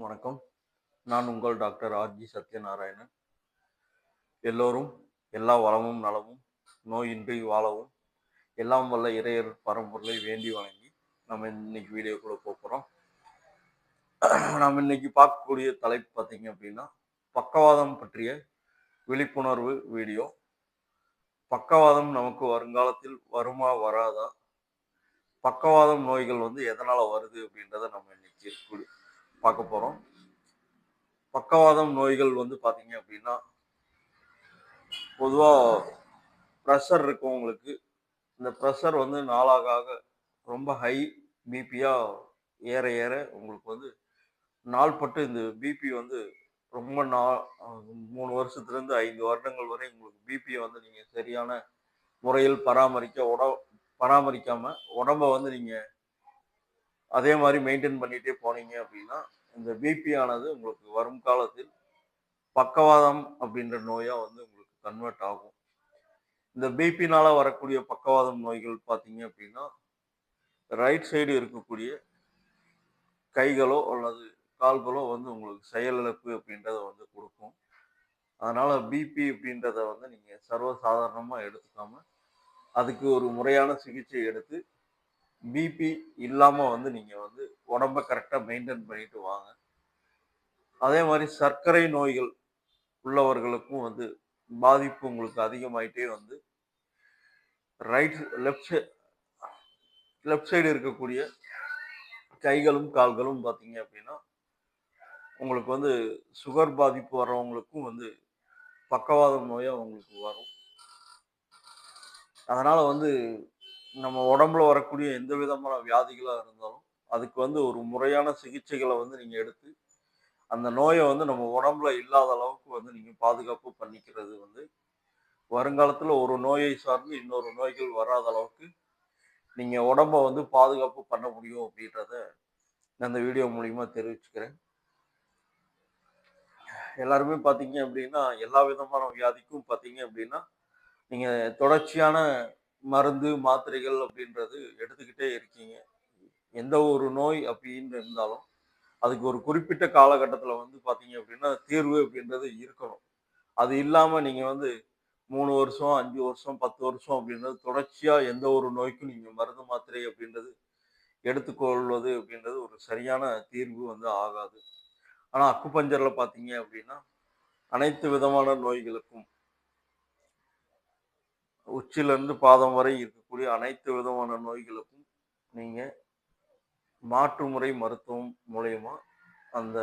வணக்கம். நான் உங்கள் டாக்டர் ஆர்ஜி சத்யநாராயணன். எல்லோரும் எல்லா வளமும் நலமும் நோயின்றி வாழவும் எல்லாம் வல்ல இறையர் பரம்பொருளை வேண்டி வணங்கி நம்ம இன்னைக்கு வீடியோக்குள்ளே போகிறோம் நாம் இன்னைக்கு பார்க்கக்கூடிய தலைப்பு பார்த்தீங்க அப்படின்னா பக்கவாதம் பற்றிய விழிப்புணர்வு வீடியோ பக்கவாதம் நமக்கு வருங்காலத்தில் வருமா வராதா? பக்கவாதம் நோய்கள் வந்து எதனால் வருது அப்படின்றத நம்ம இன்னைக்கு பார்க்க போகிறோம் பக்கவாதம் நோய்கள் வந்து பார்த்தீங்க அப்படின்னா பொதுவாக ப்ரெஷர் இருக்கவங்களுக்கு இந்த ப்ரெஷர் வந்து நாளாக ஆக ரொம்ப ஹை பிபியாக ஏற ஏற உங்களுக்கு வந்து நாள்பட்டு இந்த பிபி வந்து ரொம்ப நாள் மூணு வருஷத்துலேருந்து ஐந்து வருடங்கள் வரை உங்களுக்கு பிபியை வந்து நீங்கள் சரியான முறையில் பராமரிக்க உட பராமரிக்காமல் உடம்ப வந்து நீங்கள் அதே மாதிரி மெயின்டைன் பண்ணிகிட்டே போனீங்க அப்படின்னா இந்த பிபி ஆனது உங்களுக்கு வரும் காலத்தில் பக்கவாதம் அப்படின்ற நோயாக வந்து உங்களுக்கு கன்வெர்ட் ஆகும். இந்த பிபினால வரக்கூடிய பக்கவாதம் நோய்கள் பார்த்தீங்க அப்படின்னா ரைட் சைடு இருக்கக்கூடிய கைகளோ அல்லது கால்களோ வந்து உங்களுக்கு செயலிழப்பு அப்படின்றத வந்து கொடுக்கும். அதனால் பிபி அப்படின்றத வந்து நீங்கள் சர்வசாதாரணமாக எடுத்துக்காமல் அதுக்கு ஒரு முறையான சிகிச்சை எடுத்து பிபி இல்லாமல் வந்து நீங்கள் வந்து உடம்ப கரெக்டாக மெயின்டைன் பண்ணிட்டு வாங்க. அதே மாதிரி சர்க்கரை நோய்கள் உள்ளவர்களுக்கும் வந்து பாதிப்பு உங்களுக்கு அதிகமாயிட்டே வந்து ரைட் லெஃப்ட் லெஃப்ட் சைடு இருக்கக்கூடிய கைகளும் கால்களும் பார்த்தீங்க அப்படின்னா உங்களுக்கு வந்து சுகர் பாதிப்பு வர்றவங்களுக்கும் வந்து பக்கவாதம் நோயாக உங்களுக்கு வரும். அதனால் வந்து நம்ம உடம்புல வரக்கூடிய எந்த விதமான வியாதிகளாக இருந்தாலும் அதுக்கு வந்து ஒரு முறையான சிகிச்சைகளை வந்து நீங்கள் எடுத்து அந்த நோயை வந்து நம்ம உடம்புல இல்லாத அளவுக்கு வந்து நீங்கள் பாதுகாப்பு பண்ணிக்கிறது வந்து வருங்காலத்தில் ஒரு நோயை சார்ந்து இன்னொரு நோய்கள் வராத அளவுக்கு நீங்கள் உடம்பை வந்து பாதுகாப்பு பண்ண முடியும் அப்படின்றத நான் இந்த வீடியோ மூலிமா தெரிவிச்சுக்கிறேன். எல்லாருமே பார்த்தீங்க அப்படின்னா எல்லா விதமான வியாதிக்கும் பார்த்தீங்க அப்படின்னா நீங்கள் தொடர்ச்சியான மருந்து மாத்திரைகள் அப்படின்றது எடுத்துக்கிட்டே இருக்கீங்க. எந்த ஒரு நோய் அப்படின்னு இருந்தாலும் அதுக்கு ஒரு குறிப்பிட்ட காலகட்டத்தில் வந்து பார்த்தீங்க அப்படின்னா தீர்வு அப்படின்றது இருக்கணும். அது இல்லாமல் நீங்கள் வந்து மூணு வருஷம் அஞ்சு வருஷம் பத்து வருஷம் அப்படின்றது தொடர்ச்சியாக எந்த ஒரு நோய்க்கும் நீங்கள் மருந்து மாத்திரை அப்படின்றது எடுத்துக்கொள்வது அப்படின்றது ஒரு சரியான தீர்வு வந்து ஆகாது. ஆனால் அக்குபஞ்சரில் பார்த்தீங்க அப்படின்னா அனைத்து விதமான நோய்களுக்கும் உச்சிலிருந்து பாதம் வரை இருக்கக்கூடிய அனைத்து விதமான நோய்களுக்கும் நீங்கள் மாற்று முறை மருத்துவம் மூலயமா அந்த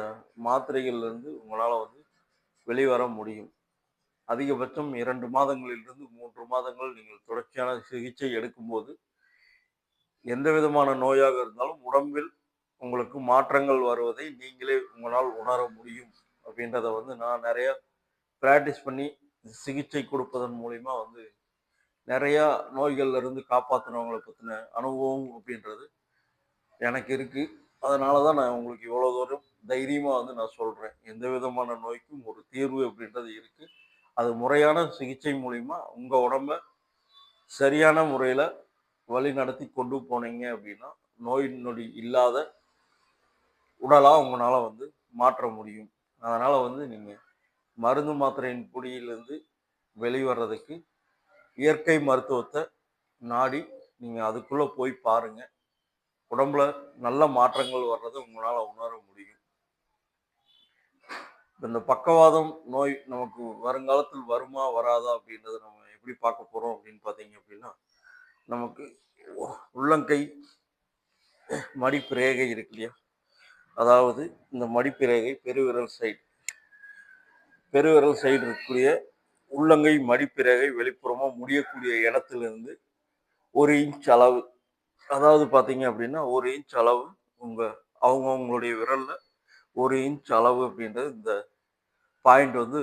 மாத்திரைகள்லேருந்து உங்களால் வந்து வெளிவர முடியும். அதிகபட்சம் இரண்டு மாதங்களிலிருந்து மூன்று மாதங்கள் நீங்கள் தொடர்ச்சியான சிகிச்சை எடுக்கும்போது எந்த விதமான நோயாக இருந்தாலும் உடம்பில் உங்களுக்கு மாற்றங்கள் வருவதை நீங்களே உங்களால் உணர முடியும் அப்படின்றத வந்து நான் நிறைய ப்ராக்டிஸ் பண்ணி சிகிச்சை கொடுப்பதன் மூலிமா வந்து நிறையா நோய்கள்ல இருந்து காப்பாற்றினவங்களை பற்றின அனுபவம் அப்படின்றது எனக்கு இருக்குது அதனால தான் நான் உங்களுக்கு இவ்வளோ தூரம் தைரியமாக வந்து நான் சொல்கிறேன் எந்த விதமான நோய்க்கும் ஒரு தீர்வு அப்படின்றது இருக்குது அது முறையான சிகிச்சை மூலிமா உங்கள் உடம்ப சரியான முறையில் வழி நடத்தி கொண்டு போனீங்க அப்படின்னா நோய் நொடி இல்லாத உடலாக உங்களால் வந்து மாற்ற முடியும். அதனால் வந்து நீங்கள் மருந்து மாத்திரையின் பொடியிலேருந்து வெளிவர்றதுக்கு இயற்கை மருத்துவத்தை நாடி நீங்கள் அதுக்குள்ளே போய் பாருங்கள் உடம்புல நல்ல மாற்றங்கள் வர்றதை உங்களால் உணர முடியும். இந்த பக்கவாதம் நோய் நமக்கு வருங்காலத்தில் வருமா வராதா அப்படின்றத நம்ம எப்படி பார்க்க போகிறோம் அப்படின்னு பார்த்தீங்க அப்படின்னா நமக்கு உள்ளங்கை மடிப்பிரேகை இருக்கு இல்லையா? அதாவது இந்த மடிப்பிரேகை பெருவிரல் சைடு பெருவிரல் சைடு இருக்கக்கூடிய உள்ளங்கை மடிப்பிறகை வெளிப்புறமாக முடியக்கூடிய இடத்துலேருந்து ஒரு இன்ச் அளவு. அதாவது பார்த்தீங்க அப்படின்னா ஒரு இன்ச் அளவு உங்கள் அவங்கவுங்களுடைய விரலில் ஒரு இன்ச் அளவு அப்படின்றது இந்த பாயிண்ட் வந்து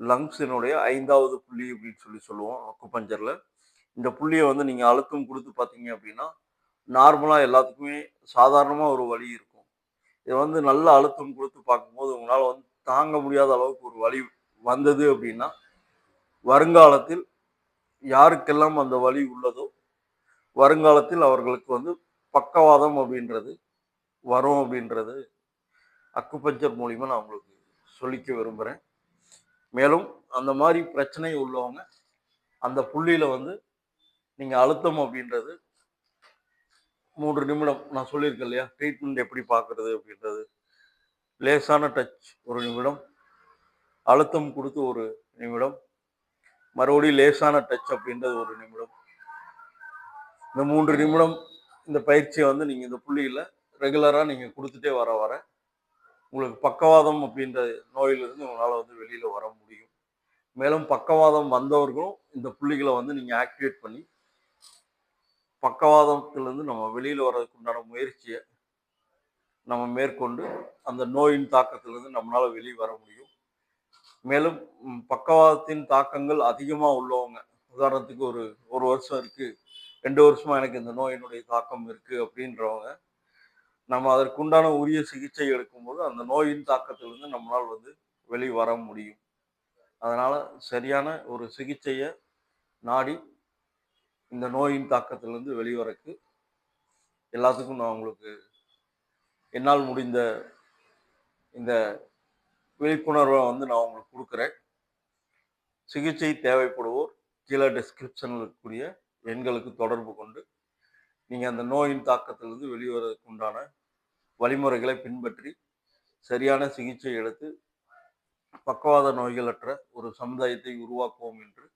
லங்ஸினுடைய ஐந்தாவது புள்ளி அப்படின்னு சொல்லி சொல்லுவோம் அக்குப்பஞ்சரில் இந்த புள்ளியை வந்து நீங்கள் அழுத்தம் கொடுத்து பார்த்தீங்க அப்படின்னா நார்மலாக எல்லாத்துக்குமே சாதாரணமாக ஒரு வழி இருக்கும். இதை வந்து நல்ல அழுத்தம் கொடுத்து பார்க்கும்போது உங்களால் வந்து தாங்க முடியாத அளவுக்கு ஒரு வழி வந்தது அப்படின்னா வருங்காலத்தில் யாருக்கெல்லாம் அந்த வழி உள்ளதோ வருங்காலத்தில் அவர்களுக்கு வந்து பக்கவாதம் அப்படின்றது வரும் அப்படின்றது அக்குபஞ்சர் மூலிமா நான் உங்களுக்கு சொல்லிக்க விரும்புகிறேன் மேலும் அந்த மாதிரி பிரச்சனை உள்ளவங்க அந்த புள்ளியில் வந்து நீங்கள் அழுத்தம் அப்படின்றது மூன்று நிமிடம் நான் சொல்லியிருக்கேன் இல்லையா? ட்ரீட்மெண்ட் எப்படி பார்க்குறது அப்படின்றது. லேசான டச் ஒரு நிமிடம் அழுத்தம் கொடுத்து ஒரு நிமிடம் மறுபடியும் லேசான டச் அப்படின்றது ஒரு நிமிடம். இந்த மூன்று நிமிடம் இந்த பயிற்சியை வந்து நீங்கள் இந்த புள்ளியில் ரெகுலராக நீங்கள் கொடுத்துட்டே வர வர உங்களுக்கு பக்கவாதம் அப்படின்ற நோயிலிருந்து உங்களால் வந்து வெளியில் வர முடியும். மேலும் பக்கவாதம் வந்தவர்களும் இந்த புள்ளிகளை வந்து நீங்கள் ஆக்டிவேட் பண்ணி பக்கவாதத்திலிருந்து நம்ம வெளியில் வர்றதுக்கு உண்டான முயற்சியை நம்ம மேற்கொண்டு அந்த நோயின் தாக்கத்திலிருந்து நம்மளால் வெளியே வர முடியும். மேலும் பக்கவாதத்தின் தாக்கங்கள் அதிகமாக உள்ளவங்க. உதாரணத்துக்கு ஒரு ஒரு வருஷம் இருக்குது ரெண்டு வருஷமாக எனக்கு இந்த நோயினுடைய தாக்கம் இருக்குது அப்படின்றவங்க நம்ம அதற்குண்டான உரிய சிகிச்சை எடுக்கும்போது அந்த நோயின் தாக்கத்திலிருந்து நம்மளால் வந்து வெளிவர வர முடியும். அதனால் சரியான ஒரு சிகிச்சையை நாடி இந்த நோயின் தாக்கத்திலிருந்து வெளிவரக்கு எல்லாத்துக்கும் நான் உங்களுக்கு என்னால் முடிந்த இந்த விழிப்புணர்வை வந்து நான் உங்களுக்கு கொடுக்குறேன். சிகிச்சை தேவைப்படுவோர் கீழே டிஸ்கிரிப்ஷனில் இருக்கக்கூடிய எண்களுக்கு தொடர்பு கொண்டு நீங்கள் அந்த நோயின் தாக்கத்திலிருந்து வெளிவரதுக்கு உண்டான வழிமுறைகளை பின்பற்றி சரியான சிகிச்சை எடுத்து பக்கவாத நோய்களற்ற ஒரு சமுதாயத்தை உருவாக்குவோம் என்று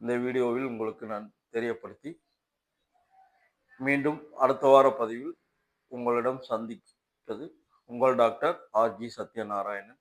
இந்த வீடியோவில் உங்களுக்கு நான் தெரியப்படுத்தி மீண்டும் அடுத்த வார பதிவில் உங்களிடம் சந்திப்பது உங்கள் டாக்டர் ஆர்ஜி சத்யநாராயணன்.